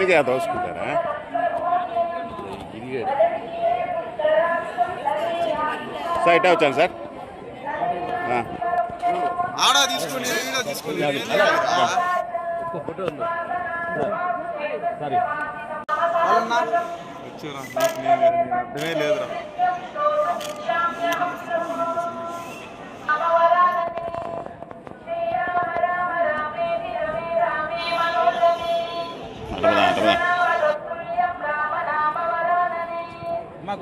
మీద దోసుకుంటారా సార్ ఇటే వచ్చాను సార్. ఆడ ఈడ తీసుకొని. వచ్చారా? అర్థమే లేదురా.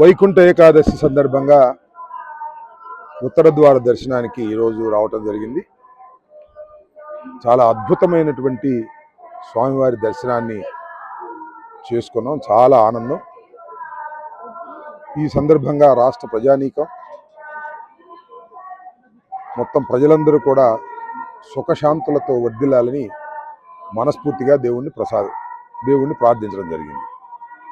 వైకుంఠ ఏకాదశి సందర్భంగా ఉత్తర ద్వార దర్శనానికి ఈరోజు రావటం జరిగింది. చాలా అద్భుతమైనటువంటి స్వామివారి దర్శనాన్ని చేసుకున్నాం. చాలా ఆనందం. ఈ సందర్భంగా రాష్ట్ర ప్రజానీకం మొత్తం ప్రజలందరూ కూడా సుఖశాంతులతో వర్దిల్లాలని మనస్ఫూర్తిగా దేవుణ్ణి ప్రసాద దేవుణ్ణి ప్రార్థించడం జరిగింది.